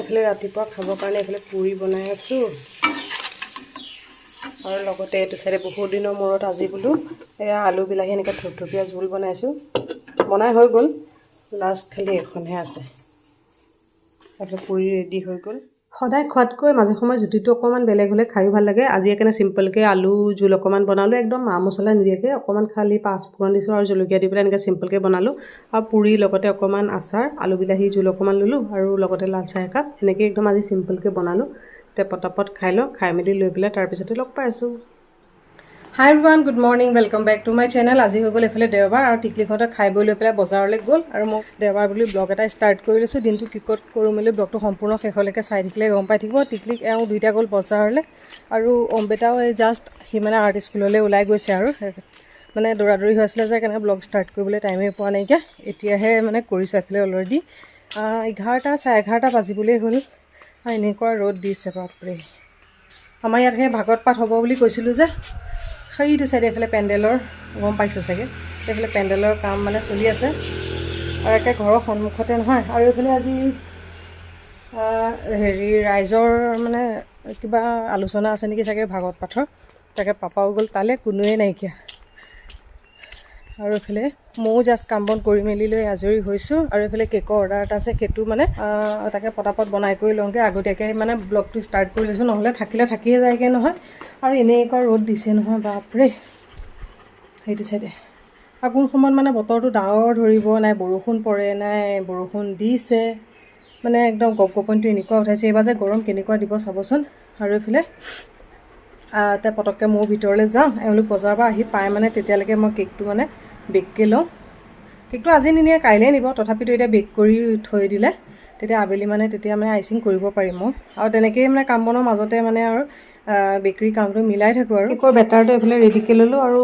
এইফালে ৰাতিপুৱা খাবৰ কাৰণে এইফালে পুৰি বনাই আছোঁ। আৰু লগতে এইটো চাইডে বহুত দিনৰ মূৰত আজি বোলো এয়া আলু বিলাহী এনেকৈ থপথপীয়া জোল বনাইছোঁ। বনাই হৈ গ'ল লাষ্ট খালি এখনহে আছে। তাৰপিছত পুৰি ৰেডি হৈ গ'ল। সদায় খোৱাতকৈ মাজে সময়ে জুতিটো অকণমান বেলেগ হ'লে খায়ো ভাল লাগে। আজি সেইকাৰণে চিম্পলকৈ আলু জোল অকণমান বনালোঁ একদম মা মছলা নিদিয়াকৈ অকণমান খালি পাঁচফোৰণ দিছোঁ আৰু জলকীয়া দি পেলাই এনেকৈ চিম্পলকৈ বনালোঁ। আৰু পুৰি লগতে অকণমান আচাৰ আলু বিলাহী জোল অকণমান ল'লোঁ আৰু লগতে লাল চাহ একাপ এনেকৈ একদম আজি চিম্পলকৈ বনালোঁ। এতিয়া পটাপট খাই লওঁ খাই মেলি লৈ পেলাই তাৰপিছতে লগ পাইছোঁ hi one good morning welcome back to my channel আজি হৈ গ'ল এইফালে দেওবাৰ আৰু টিকলিহঁতে খাই বৈ লৈ পেলাই বজাৰলৈ গ'ল আৰু মোক দেওবাৰ বুলি ব্লগ এটা ষ্টাৰ্ট কৰি লৈছোঁ। দিনটো কি ক'ত কৰোঁ মেলি ব্লগটো সম্পূৰ্ণ শেষলৈকে চাই থাকিলে গম পাই থাকিব। টিকলিক এওঁ দুইটা গ'ল বজাৰলৈ আৰু অম্বিতাও এই জাষ্ট সি মানে আৰ্ট স্কুললৈ ওলাই গৈছে আৰু। মানে দৌৰা দৌৰি হৈ আছিলে যে সেইকাৰণে ব্লগ ষ্টাৰ্ট কৰিবলৈ টাইমেই পোৱা নাইকিয়া। এতিয়াহে মানে কৰিছোঁ এফালে অলৰেডি এঘাৰটা চাৰে এঘাৰটা বাজিবলৈ হ'ল। এনেকুৱা ৰ'দ দিছে বাপৰে। আমাৰ ইয়াত সেই ভাগত পাত হ'ব বুলি কৈছিলোঁ যে। সেইটো চাইডে এইফালে পেণ্ডেলৰ গম পাইছে চাগে? এইফালে পেণ্ডেলৰ কাম মানে চলি আছে। আৰু একে ঘৰৰ সন্মুখতে নহয়। আৰু এইফালে আজি হেৰি ৰাইজৰ মানে কিবা আলোচনা আছে নেকি চাগে ভাগৱত পাঠৰ? তাকে পাপাও গ'ল তালৈ কোনোৱে নাইকিয়া। আৰু এইফালে ময়ো জাষ্ট কাম বন কৰি মেলি লৈ আজৰি হৈছোঁ। আৰু এইফালে কেকৰ অৰ্ডাৰ এটা আছে সেইটো মানে তাকে পটাপট বনাই কৰি লওঁগৈ। আগতীয়াকৈ মানে ব্লগটো ষ্টাৰ্ট কৰি লৈছোঁ নহ'লে থাকিলে থাকিয়ে যায়গৈ নহয়। আৰু এনেকুৱা ৰ'দ দিছে নহয় বাপৰে। সেইটো চাইডে আৰু কোন সময়ত মানে বতৰটো ডাৱৰ ধৰিব নাই বৰষুণ পৰে নাই বৰষুণ দিছে। মানে একদম গপ গপনিটো এনেকুৱা উঠাইছে। এইবাৰ যে গৰম কেনেকুৱা দিব চাবচোন। আৰু এইফালে এতিয়া পটককৈ ময়ো ভিতৰলৈ যাওঁ এওঁলোক বজাৰৰ পৰা আহি পাই মানে তেতিয়ালৈকে মই কেকটো মানে বেককৈ লওঁ। কেকটো আজি নিনিয়ে কাইলৈ নিব। তথাপিতো এতিয়া বেক কৰি থৈ দিলে। তেতিয়া আবেলি মানে তেতিয়া মানে আইচিং কৰিব পাৰিম মই। আৰু তেনেকেই মানে কাম বনৰ মাজতে মানে আৰু বেকৰী কামটো মিলাই থাকোঁ আৰু। কেকৰ বেটাৰটো এইফালে ৰেডিকৈ ল'লোঁ আৰু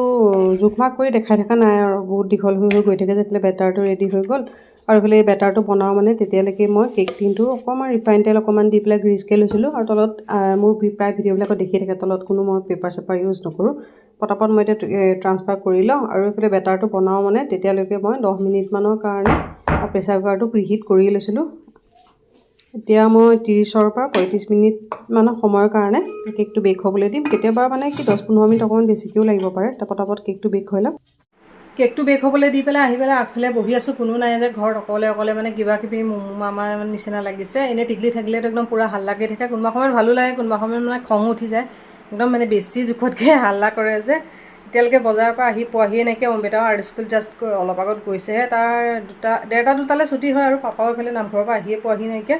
জোখ মাখ কৰি দেখাই থকা নাই আৰু। বহুত দীঘল হৈ হৈ গৈ থাকে যে এইফালে বেটাৰটো ৰেডি হৈ গ'ল। আৰু এইফালে এই বেটাৰটো বনাওঁ মানে তেতিয়ালৈকে মই কেক টিনটো অকণমান ৰিফাইন তেল অকণমান দি পেলাই গ্ৰীজকৈ লৈছিলোঁ। আৰু তলত মোৰ প্ৰায় ভিডিঅ'বিলাকত দেখি থাকে তলত কোনো মই পেপাৰ চেপাৰ ইউজ নকৰোঁ। পটাপট মই এতিয়া ট্ৰান্সফাৰ কৰি লওঁ আৰু এইফালে বেটাৰটো বনাওঁ মানে তেতিয়ালৈকে মই দহ মিনিটমানৰ কাৰণে প্ৰেছাৰ কুকাৰটো প্ৰিহিট কৰি লৈছিলোঁ। এতিয়া মই ত্ৰিছৰ পৰা পঁয়ত্ৰিছ মিনিটমানৰ সময়ৰ কাৰণে কেকটো বেক হ'বলৈ দিম। কেতিয়াবা মানে কি দহ পোন্ধৰ মিনিট অকণমান বেছিকৈও লাগিব পাৰে তাৰ পটাপট কেকটো বেক হৈ লওক। কেকটো বেক হ'বলৈ দি পেলাই আহি পেলাই আগফালে বহি আছোঁ কোনো নাই যে ঘৰত অকলে অকলে মানে কিবা কিবি মামাৰ নিচিনা লাগিছে। এনেই টিকলি থাকিলেতো একদম পূৰা হাল্লাকৈ থাকে কোনোবা সময়ত ভালো লাগে কোনোবা সময়ত মানে খঙো উঠি যায়। একদম মানে বেছি জোখতকৈ হাল্লা কৰে যে, এতিয়ালৈকে বজাৰৰ পৰা আহি পোৱাহিয়ে নাইকিয়া। অম্বিতাও আৰ্ট স্কুল জাষ্ট অলপ আগত গৈছেহে। তাৰ দুটা ডেৰটা দুটালৈ ছুটি হয় আৰু পাপাও এইফালে নামঘৰৰ পৰা আহিয়ে পোৱাহি নাইকিয়া।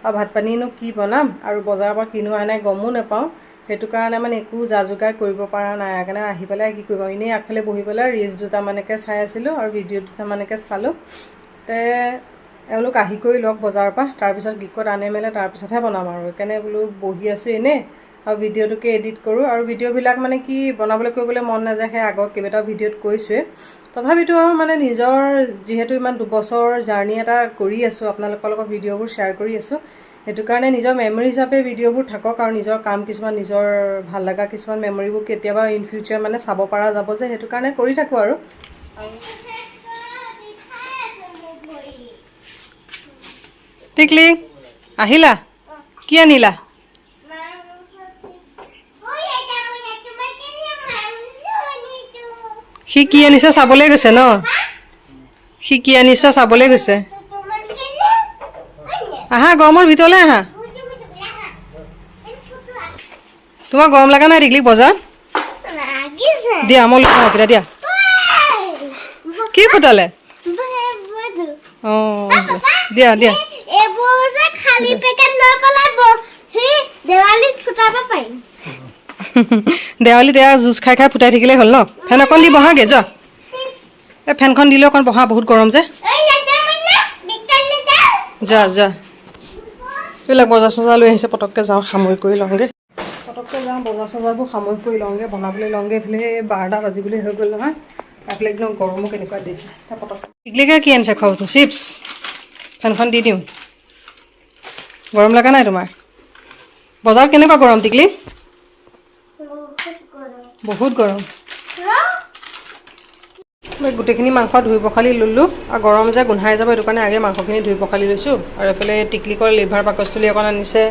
আৰু ভাত পানীনো কি বনাম? আৰু বজাৰৰ পৰা কিনো অহা নাই গমো নাপাওঁ। সেইটো কাৰণে মানে একো যা যোগাৰ কৰিব পৰা নাই। সেইকাৰণে আহি পেলাই কি কৰিব এনেই আগফালে বহি পেলাই ৰিলচ দুটামানকৈ চাই আছিলোঁ আৰু ভিডিঅ' দুটামানকৈ চালোঁ। তে, এওঁলোক আহি কৰি লওক বজাৰৰ পৰা। তাৰপিছত গিকত আনে মেলে তাৰপিছতহে বনাম আৰু। সেইকাৰণে বোলো বহি আছোঁ এনেই। আৰু ভিডিঅ'টোকে এডিট কৰোঁ। আৰু ভিডিঅ'বিলাক মানে কি, বনাবলৈ কৰিবলৈ মন নাযায়, সেই আগৰ কেইবাটাও ভিডিঅ'ত কৈছোঁৱে। তথাপিতো আৰু মানে নিজৰ যিহেতু ইমান দুবছৰ জাৰ্ণি এটা কৰি আছোঁ, আপোনালোকৰ লগত ভিডিঅ'বোৰ শ্বেয়াৰ কৰি আছোঁ, সেইটো কাৰণে নিজৰ মেমৰি হিচাপে ভিডিঅ'বোৰ থাকক আৰু নিজৰ কাম কিছুমান, নিজৰ ভালো লগা কিছুমান মেমৰিবোৰ কেতিয়াবা ইন ফিউচাৰ মানে চাব পৰা যাব যে, সেইটো কাৰণে কৰি থাকোঁ আৰু। টিকলি, আহিলা? কি আনিলা? সি কি আনিছে চাবলৈ গৈছে ন? সি কি আনিছে চাবলৈ গৈছে? আহা, গৰমৰ ভিতৰলৈ আহা। তোমাৰ গৰম লগা নাই টিকলি বজাৰত দিয়া, মই লৈ আহোঁ দিয়া। কি ফুটালে অঁ, দিয়া দিয়া। খালী পেকেট লৈ পেলাই দেৱালীত ফুটাব পাৰিম। দেৱালীত এয়া জুচ খাই খাই ফুটাই থাকিলেই হ'ল ন? ফেন অকণ দি বহাগে যোৱা এই ফেনখন দিলেও অকণ বহা বহুত গৰম যে। ঐ নাযাওঁ মইনা, ভিতৰলৈ যাওঁ। যা যা। এইবিলাক বজাৰ চজাৰ লৈ আহিছে পটককৈ যাওঁ সামৰি কৰি লওঁগৈ। পটককৈ যাওঁ বজাৰ চজাৰবোৰ সামৰি কৰি লওঁগৈ বনাবলৈ লওঁগৈ। এইফালে এই বাৰটা বাজিবলৈ হৈ গ'ল নহয়। এইফালে একদম গৰমো কেনেকুৱা দিছে। তাৰ পটক টিকলিকে কি আনিছে খোৱা বস্তু চিপছ। ফেনখন দি দিওঁ। গৰম লগা নাই তোমাৰ? বজাৰত কেনেকুৱা গৰম টিকলি? বহুত গৰম। মই গোটেইখিনি মাংস ধুই পখালি ল'লোঁ। আৰু গৰম যে গোন্ধাই যাব সেইটো কাৰণে আগে মাংসখিনি ধুই পখালি লৈছোঁ। আৰু এইফালে টিকলিকৰ লিভাৰ পাকস্থলী অকণ আনিছে।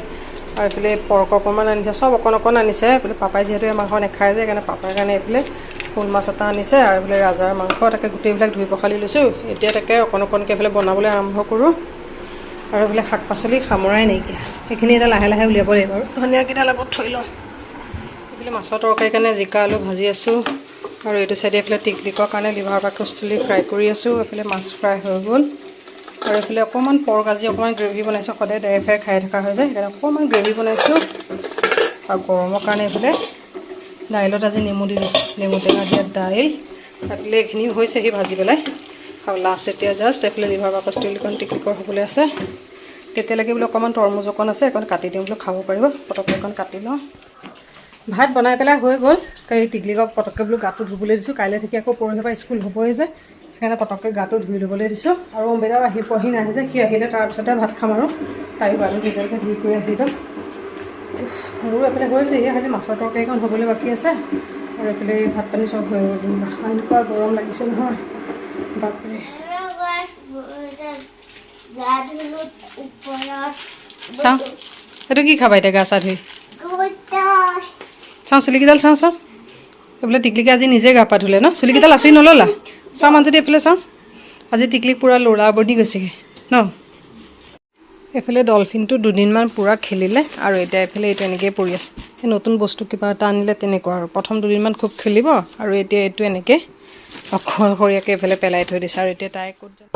আৰু এইফালে পৰ্ক অকণমান আনিছে। চব অকণ অকণ আনিছে। এইফালে পাপাই যিহেতু মাংস নাখায় যে সেইকাৰণে পাপাৰ কাৰণে এইফালে শ'ল মাছ এটা আনিছে। আৰু এইফালে ৰাজাৰ মাংস তাকে গোটেইবিলাক ধুই পখালি লৈছোঁ। এতিয়া তাকে অকণ অকণকৈ এইফালে বনাবলৈ আৰম্ভ কৰোঁ। আৰু এইফালে শাক পাচলি সামৰাই নাইকিয়া। সেইখিনি এতিয়া লাহে লাহে উলিয়াব লাগিব আৰু। ধনিয়াকেইডাল আগত থৈ লওঁ। এইফালে মাছৰ তৰকাৰীৰ কাৰণে জিকা আলু ভাজি আছোঁ। আৰু এইটো চাইডে এইফালে টিকলিকৰ কাৰণে লিভাৰ পাকস্থলী ফ্ৰাই কৰি আছোঁ। এইফালে মাছ ফ্ৰাই হৈ গ'ল। আৰু এইফালে অকণমান পৰ্ক আজি অকণমান গ্ৰেভি বনাইছোঁ সদায় ড্ৰাই ফ্ৰাই খাই থকা হৈ যায়। সেইকাৰণে অকণমান গ্ৰেভি বনাইছোঁ। আৰু গৰমৰ কাৰণে এইফালে দাইলত আজি নেমু দি দিছোঁ। নেমু টেঙা দিয়া দাইল। এইফালে এইখিনি হৈছেহি ভাজি পেলাই। আৰু লাষ্ট এতিয়া জাষ্ট এইফালে লিভাৰ পাকস্থলীকণ টিকলিকৰ হ'বলৈ আছে। তেতিয়ালৈকে বোলে অকণমান তৰমুজ অকণ আছে অকণ কাটি দিওঁ বোলে খাব পাৰিব। পটককৈ অকণ কাটি লওঁ। ভাত বনাই পেলাই হৈ গ'ল। এই টিকলিকক পটককৈ বোলো গাটো ধুবলৈ দিছোঁ। কাইলৈ থাকি আকৌ পৰহিৰ পৰা স্কুল হ'বই যে। সেইকাৰণে পটককৈ গাটো ধুই ল'বলৈ দিছোঁ। আৰু অম্বেদাও আহি পঢ়ি নাহে যে। সি আহিলে তাৰপিছতে ভাত খাম আৰু। তাইও গাটো ধুনীয়াকৈ ধুই কৰি আহি দিম মোৰো এইফালে হৈছে সেয়া খালি মাছৰ তৰকাৰীখন হ'বলৈ বাকী আছে। আৰু এইফালে ভাত পানী চব হৈ গ'ল। এনেকুৱা গৰম লাগিছে নহয়। বাপৰে। চাওঁ। এইটো কি খাবা এতিয়া গা চা ধুই? চাওঁ চুলিকেইডাল চাওঁ চাওঁ। এইফালে টিকলিকে আজি নিজে গা পা ধুলে ন? চুলিকেইডাল আঁচুৰি নল'লা? চাওঁ মানুহজনী এইফালে চাওঁ। আজি টিকলিক পূৰা ল'ৰা বনি গৈছেগৈ ন? এইফালে ডলফিনটো দুদিনমান পূৰা খেলিলে আৰু এতিয়া এইফালে এইটো এনেকৈয়ে পৰি আছে। সেই নতুন বস্তু কিবা এটা আনিলে তেনেকুৱা আৰু। প্ৰথম দুদিনমান খুব খেলিব আৰু এতিয়া এইটো এনেকৈ অকলশৰীয়াকৈ এইফালে পেলাই থৈ দিছে আৰু এতিয়া তাই ক'ত যাব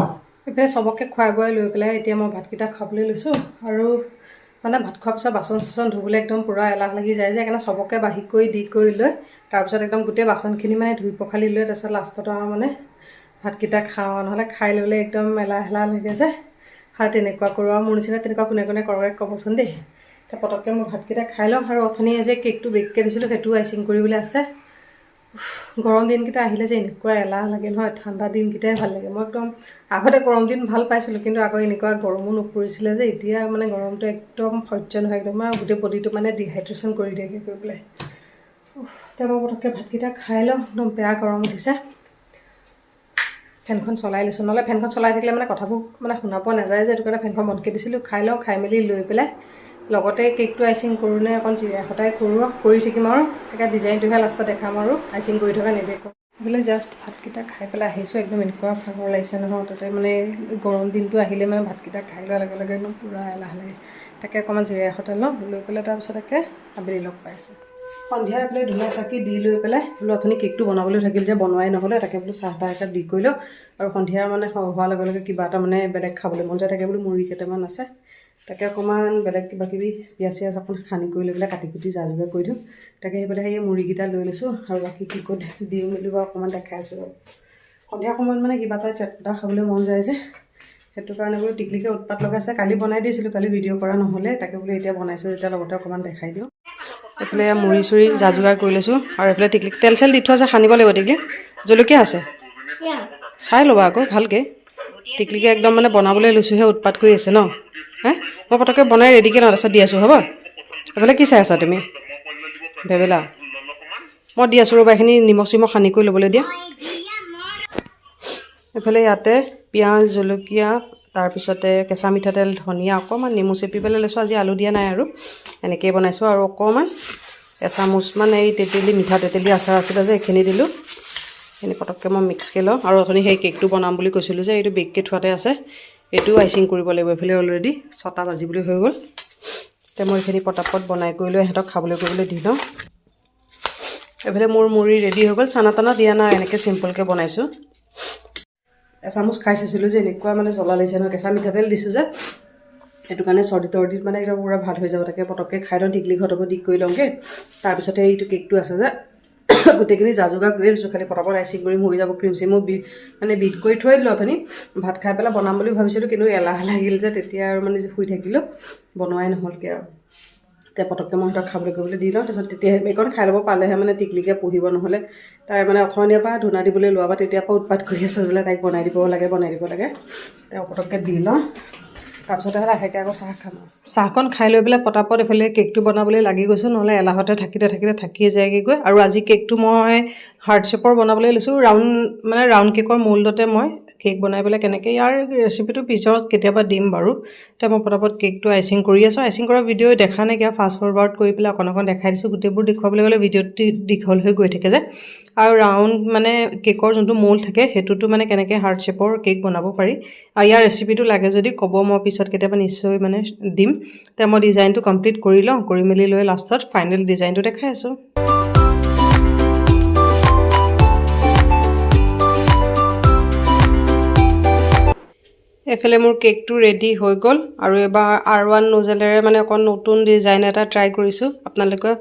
এইফালে চবকে খুৱাই বোৱাই লৈ পেলাই এতিয়া মই ভাতকেইটা খাবলৈ লৈছোঁ আৰু মানে ভাত খোৱাৰ পিছত বাচন চাচন ধুবলৈ একদম পূৰা এলাহ লাগি যায় যে সেইকাৰণে চবকে বাঢ়ি কৰি দি কৰি লৈ তাৰপিছত একদম গোটেই বাচনখিনি মানে ধুই পখালি লৈ তাৰপিছত লাষ্টত আৰু মানে ভাতকেইটা খাওঁ নহ'লে খাই ল'লে একদম এলাহ এলাহ লাগে যে। হয় তেনেকুৱা কৰোঁ আৰু মোৰ নিচিনা তেনেকুৱা কোনে কোনে কৰে ক'বচোন দেই। এতিয়া পটককৈ মই ভাতকেইটা খাই লওঁ আৰু অথনি যে কেকটো বেককৈ দিছিলোঁ সেইটোও আইচিং কৰিবলৈ আছে। গৰম দিনকেইটা আহিলে যে এনেকুৱা এলাহ লাগে নহয় ঠাণ্ডা দিনকেইটাই ভাল লাগে। মই একদম আগতে গৰম দিন ভাল পাইছিলোঁ কিন্তু আকৌ এনেকুৱা গৰমো নপৰিছিলে যে এতিয়া মানে গৰমটো একদম সহ্য নহয় একদম আৰু গোটেই বডিটো মানে ডিহাইড্ৰেশ্যন কৰি দিয়েগৈ কৰি পেলাই। এতিয়া মই পটককৈ ভাতকেইটা খাই লওঁ একদম বেয়া গৰম উঠিছে। ফেনখন চলাই লৈছোঁ নহ'লে ফেনখন চলাই থাকিলে মানে কথাবোৰ মানে শুনা পোৱা নাযায় যে সেইটো কাৰণে ফেনখন বন্ধকৈ দিছিলোঁ খাই লওঁ খাই মেলি লৈ পেলাই লগতে কেকটো আইচিং কৰোঁ নে অকণ সদায় কৰোঁ কৰি থাকিম আৰু। একে ডিজাইনটোহে লাষ্টত দেখাম আৰু আইচিং কৰি থকা নেদেখোঁ বোলে জাষ্ট ভাতকেইটা খাই পেলাই আহিছোঁ একদম এনেকুৱা ভাগৰ লাগিছে নহয় তাতে মানে গৰম দিনটো আহিলে মানে ভাতকেইটা খাই লোৱাৰ লগে লগে একদম পূৰা এলাহ লাগে। তাকে অকণমান জিৰাই সতে লওঁ লৈ পেলাই তাৰপিছত একে আবেলি লগ পাইছে সন্ধিয়া এইফালে ধুনীয়া চাকি দি লৈ পেলাই বোলো অথনি কেকটো বনাবলৈ থাকিল যে বনোৱাই নহ'লে তাকে বোলো চাহ তাহ একাপ দি কৰি লওঁ। আৰু সন্ধিয়া মানে হোৱাৰ লগে লগে কিবা এটা মানে বেলেগ খাবলৈ মন যায় তাকে বোলো মুড়ি কেইটামান আছে। তাকে অকণমান বেলেগ কিবা কিবি পিঁয়াজ চিয়াজ অকণ সানি কৰি লৈ পেলাই কাটি কুটি যা যোগাৰ কৰি দিওঁ। তাকে সেইফালে সেই মুড়িকেইটা লৈ লৈছোঁ আৰু বাকী কি ক'ত দিওঁ মেলি বাৰু অকণমান দেখাইছোঁ আৰু। সন্ধিয়া সময়ত মানে কিবা এটা চটপটা খাবলৈ মন যায় যে। সেইটো কাৰণে বোলো টিকলিকে উৎপাত লগাইছে। কালি বনাই দিছিলোঁ, কালি ভিডিঅ' কৰা নহ'লে। তাকে বোলো এতিয়া বনাইছোঁ যেতিয়া লগতে অকণমান দেখাই দিওঁ। এইফালে মুড়ি চুৰি যা যোগাৰ কৰি লৈছোঁ আৰু এইফালে টিকলিক তেল চেল দি থোৱা আছে, সানিব লাগিব টিকলি। জলকীয়া আছে। চাই ল'বা আকৌ, ভালকৈ। টিকলিকে একদম মানে বনাবলৈ লৈছোঁহে, উৎপাত কৰি আছে ন? হে? মই পটককৈ বনাই ৰেডিকৈ লওঁ তাৰপিছত দি আছোঁ হ'ব? এইফালে কি চাই আছা তুমি? ভেবেলা মই দি আছোঁ ৰ'বা এইখিনি নিমখ চিমখ সানি কৰি ল'বলৈ দিয়া। এইফালে ইয়াতে পিঁয়াজ জলকীয়া তাৰপিছতে কেঁচা মিঠাতেল ধনিয়া অকণমান নেমু চেপি পেলাই লৈছোঁ আজি আলু দিয়া নাই আৰু। এনেকৈয়ে বনাইছোঁ আৰু অকণমান এচামুচ মানে এই তেতেলী মিঠা তেতেলী আচাৰ আছিলে যে এইখিনি দিলোঁ। এইখিনি পটককৈ মই মিক্সকৈ লওঁ আৰু অথনি সেই কেকটো বনাম বুলি কৈছিলোঁ যে এইটো বেগকৈ থোৱাতে আছে। এইটোও আইচিং কৰিব লাগিব। এইফালে অলৰেডি ছটা বাজিবলৈ হৈ গ'ল। এতিয়া মই এইখিনি পটাপট বনাই কৰি লৈ সিহঁতক খাবলৈ কৰিবলৈ দি লওঁ। এইফালে মোৰ মুড়ি ৰেডি হৈ গ'ল। চানা তানা দিয়া নাই এনেকৈ চিম্পলকৈ বনাইছোঁ। এচামুচ খাই চাইছিলোঁ যে এনেকুৱা মানে জ্বলা লাগিছে নহয় কেঁচা মিঠাতেল দিছোঁ যে। সেইটো কাৰণে চৰ্দি তৰ্দিত মানে একদম পূৰা ভাল হৈ যাব তাকে পটককৈ খাই লওঁ। টিকলি ঘৰতকো দি কৰি লওঁগৈ। তাৰপিছতে এইটো কেকটো আছে যে। গোটেইখিনি যা যোগাৰ কৰি লৈছোঁ খালি পটাপট আইচিং কৰি হৈ যাব ক্ৰীম চিমো, বি মানে বিট কৰি থৈ দিলোঁ অথনি। ভাত খাই পেলাই বনাম বুলি ভাবিছিলোঁ, কিন্তু এলাহ লাগিল যে তেতিয়া আৰু মানে শুই থাকিলোঁ। বনোৱাই নহ'লগৈ আৰু। এতিয়া পটককৈ মই সিহঁতক খাবলৈ কৰিবলৈ দি লওঁ, তাৰপিছত তেতিয়া এইকণ খাই ল'ব পালেহে মানে টিকলিকে পঢ়িব নহ'লে। তাই মানে অথনিৰ পৰা ধূনা দিবলৈ লোৱা বা তেতিয়াৰ পৰা উৎপাত কৰি আছে বোলে, তাইক বনাই দিব লাগে, বনাই দিব লাগে। তেওঁ পটককৈ দি লওঁ। তাৰপিছতে লাহেকৈ আকৌ চাহ খাম চাহকণ খাই লৈ পেলাই পটাপট এইফালে কেকটো বনাবলৈ লাগি গৈছোঁ নহ'লে এলাহতে থাকিলে থাকিলে থাকিয়ে যায়গৈ আৰু আজি কেকটো মই হাৰ্ট শ্বেপৰ বনাবলৈ লৈছোঁ। ৰাউণ্ড মানে ৰাউণ্ড কেকৰ মল্ডতে মই কেক বনাই পেলাই কেনেকৈ ইয়াৰ ৰেচিপিটো পিছত কেতিয়াবা দিম বাৰু। এতিয়া মই পটাপট কেকটো আইচিং কৰি আছোঁ। আইচিং কৰা ভিডিঅ' দেখা নাইকিয়া ফাষ্ট ফৰৱাৰ্ড কৰি পেলাই অকণ অকণ দেখাই দিছোঁ। গোটেইবোৰ দেখুৱাবলৈ গ'লে ভিডিঅ'টো দীঘল হৈ গৈ থাকে যে। আৰু ৰাউণ্ড মানে কেকৰ যোনটো মল্ড থাকে সেইটোতো মানে কেনেকৈ হাৰ্ট শ্বেপৰ কেক বনাব পাৰি। আৰু ইয়াৰ ৰেচিপিটো লাগে যদি ক'ব মই পিছত কেতিয়াবা নিশ্চয় মানে দিম। এতিয়া মই ডিজাইনটো কমপ্লিট কৰি লওঁ কৰি মেলি লৈ লাষ্টত ফাইনেল ডিজাইনটো দেখাই আছোঁ। এইফালে মোৰ কেকটো ৰেডি হৈ গ'ল আৰু এবাৰ আৰ ওৱান নজেলেৰে মানে অকণ নতুন ডিজাইন এটা ট্ৰাই কৰিছোঁ। আপোনালোকে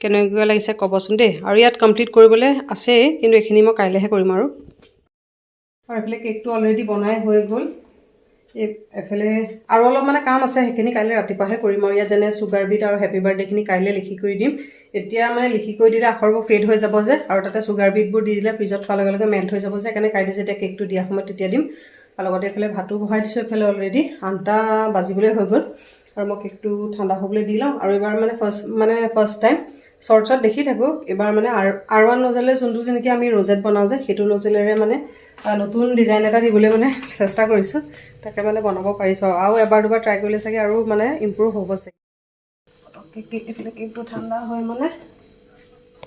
কেনেকুৱা লাগিছে ক'বচোন দেই। আৰু ইয়াত কমপ্লিট কৰিবলৈ আছেই কিন্তু এইখিনি মই কাইলৈহে কৰিম আৰু। আৰু এইফালে কেকটো অলৰেডি বনাই হৈ গ'ল। এই এফালে আৰু অলপ মানে কাম আছে সেইখিনি কাইলৈ ৰাতিপুৱাহে কৰিম আৰু ইয়াত যেনে চুগাৰ বিট আৰু হেপী বাৰ্থডেখিনি কাইলৈ লিখি কৰি দিম। এতিয়া মানে লিখি কৰি দিলে আখৰবোৰ ফেড হৈ যাব যে আৰু তাতে চুগাৰ বিটবোৰ দি দিলে ফ্ৰিজত থোৱাৰ লগে লগে মেল্ট হৈ যাব যে সেইকাৰণে কাইলৈ যেতিয়া কেকটো দিয়া সময়ত তেতিয়া দিম। আৰু লগতে এইফালে ভাতো বহাই দিছোঁ এইফালে অলৰেডি আঠটা বাজিবলৈ হৈ গ'ল। আৰু মই কেকটো ঠাণ্ডা হ'বলৈ দি লওঁ। আৰু এইবাৰ মানে ফাৰ্ষ্ট মানে ফাৰ্ষ্ট টাইম শ্বৰ্টছত দেখি থাকোঁ। এইবাৰ মানে আৰ আৰ ওৱান নজেলে যোনটো যেনেকৈ আমি ৰ'জেট বনাওঁ যে সেইটো নজেলেৰে মানে নতুন ডিজাইন এটা দিবলৈ মানে চেষ্টা কৰিছোঁ। তাকে মানে বনাব পাৰিছোঁ আৰু। এবাৰ দুবাৰ ট্ৰাই কৰিলে চাগে আৰু মানে ইম্প্ৰুভ হ'ব চাগে। পটককৈ এইফালে কেকটো ঠাণ্ডা হয় মানে।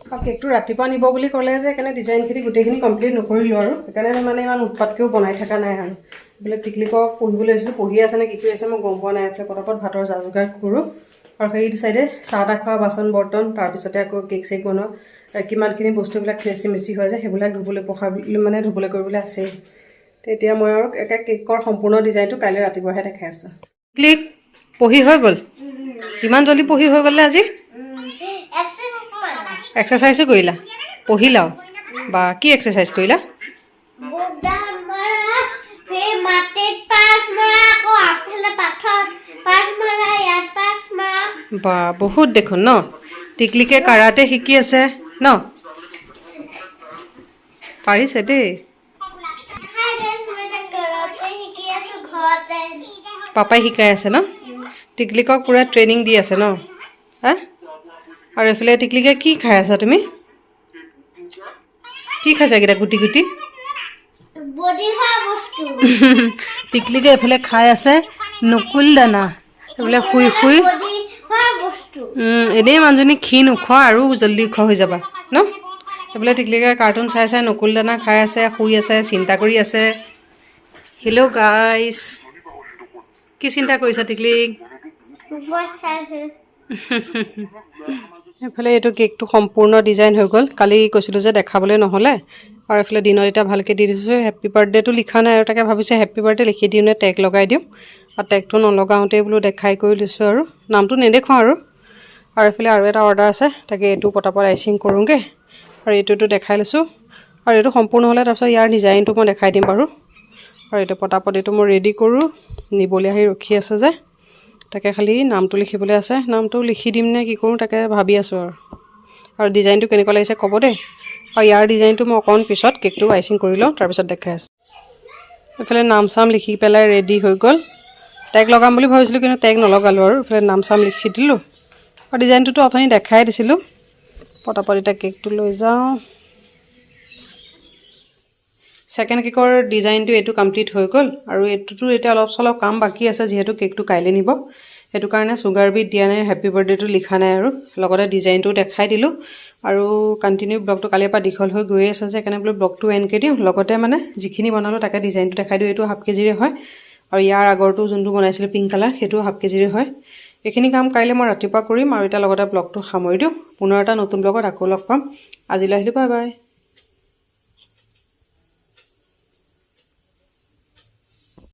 আৰু কেকটো ৰাতিপুৱা নিব বুলি ক'লে যে সেইকাৰণে ডিজাইনখিনি গোটেইখিনি কমপ্লিট নকৰিলোঁ আৰু। সেইকাৰণে মানে ইমান উৎপাতকৈও বনাই থকা নাই আৰু। এইবিলাক টিকলিকক পঢ়িবলৈ আহিছিলোঁ পঢ়ি আছে নে কি কৰি আছে মই গম পোৱা নাই। এইফালে পটাপট ভাতৰ যা যোগাৰ কৰোঁ। আৰু সেইটো চাইডে চাহ তাহ খোৱা, বাচন, বৰ্তন, তাৰপিছতে আকৌ কেক চেক বনোৱা। কিমানখিনি বস্তুবিলাক খেচি মেচি হয় যে, সেইবিলাক ধুবলৈ পঢ়া মানে ধুবলৈ কৰিবলৈ আছেই। তেতিয়া মই আৰু একে কেকৰ সম্পূৰ্ণ ডিজাইনটো কাইলৈ ৰাতিপুৱাহে দেখাই আছোঁ। ক্লিক, পঢ়ি হৈ গ'ল? ইমান জল্দি পঢ়ি হৈ গ'লে আজি? এক্সাৰচাইজো কৰিলা? পঢ়িলাও বা, কি এক্সাৰচাইজ কৰিলা বুক ডাউন মাৰা সেই মাটিত পাছ মৰা আকৌ আগফালে পাথৰ পাছ মৰা ইয়াত পাছ মৰা বা বহুত দেখোন ন? টিকলিকে কাৰাতে শিকি আছে ন? পাৰিছে দেই। পাপাই শিকাই আছে ন? টিকলিকক পূৰা ট্ৰেইনিং দি আছে ন? হা? আৰু এইফালে টিকলিকে কি খাই আছা তুমি? কি খাইছা এইকেইটা গুটি গুটি? টিকলিকে এইফালে খাই আছে নকুল দানা। এইফালে শুই শুই। এনেই মানুহজনী ক্ষীণ ওখ আৰু জল্দি ওখ হৈ যাবা ন? সেইফালে টিকলিকে কাৰ্টুন চাই চাই নকুল দানা খাই আছে শুই আছে চিন্তা কৰি আছে। হেল্ল' গাইছ কি চিন্তা কৰিছা টিকলিক? এইফালে এইটো কেকটো সম্পূৰ্ণ ডিজাইন হৈ গ'ল। কালি কৈছিলোঁ যে দেখাবলৈ নহ'লে। আৰু এইফালে দিনত এতিয়া ভালকৈ দি দিছোঁ। হেপ্পী বাৰ্থডেটো লিখা নাই আৰু তাকে ভাবিছোঁ হেপ্পী বাৰ্থডে লিখি দিওঁ নে টেগ লগাই দিওঁ। আৰু টেগটো নলগাওঁতেই বোলো দেখাই কৰি দিছোঁ আৰু। নামটো নেদেখুৱাওঁ আৰু। আৰু এইফালে আৰু এটা অৰ্ডাৰ আছে তাকে এইটো পটাপট আইচিং কৰোঁগৈ। আৰু এইটোতো দেখাই লৈছোঁ। আৰু এইটো সম্পূৰ্ণ হ'লে তাৰপিছত ইয়াৰ ডিজাইনটো মই দেখাই দিম বাৰু। আৰু এইটো পটাপট এইটো মই ৰেডি কৰোঁ নিবলৈ আহি ৰখি আছে যে। তাকে খালি নামটো লিখিবলৈ আছে। নামটো লিখি দিম নে কি কৰোঁ তাকে ভাবি আছোঁ আৰু। আৰু ডিজাইনটো কেনেকুৱা লাগিছে ক'ব দেই। আৰু ইয়াৰ ডিজাইনটো মই অকণ পিছত কেকটো আইচিং কৰি লওঁ তাৰপিছত দেখাই আছোঁ। এইফালে নাম চাম লিখি পেলাই ৰেডি হৈ গ'ল। টেগ লগাম বুলি ভাবিছিলোঁ কিন্তু টেগ নলগালোঁ আৰু। এইফালে নাম চাম লিখি দিলোঁ। আৰু ডিজাইনটোতো অথনি দেখাই দিছিলোঁ। পটাপট এতিয়া কেকটো লৈ যাওঁ। ছেকেণ্ড কেকৰ ডিজাইনটো এইটো কমপ্লিট হৈ গ'ল আৰু এইটোতো এতিয়া অলপ চলপ কাম বাকী আছে যিহেতু কেকটো কাইলৈ নিব। সেইটো কাৰণে চুগাৰ বিট দিয়া নাই হেপ্পী বাৰ্থডেটো লিখা নাই আৰু। লগতে ডিজাইনটো দেখাই দিলোঁ। আৰু কণ্টিনিউ ব্লগটো কালিৰ পৰা দীঘল হৈ গৈ আছে যে সেইকাৰণে বোলো ব্লগটো এনকৈ দিওঁ। লগতে মানে যিখিনি বনালোঁ তাকে ডিজাইনটো দেখাই দিওঁ এইটো হাফ কেজিৰে হয়। আৰু ইয়াৰ আগৰটো যোনটো বনাইছিলোঁ পিংক কালাৰ সেইটো হাফ কেজিৰে হয়। এইখিনি কাম কাইলৈ মই ৰাতিপুৱা কৰিম আৰু এতিয়া লগতে ব্লগটো সামৰি দিওঁ। পুনৰ এটা নতুন ব্লগত আকৌ লগ পাম। আজিলৈ আহিলোঁ বাই বাই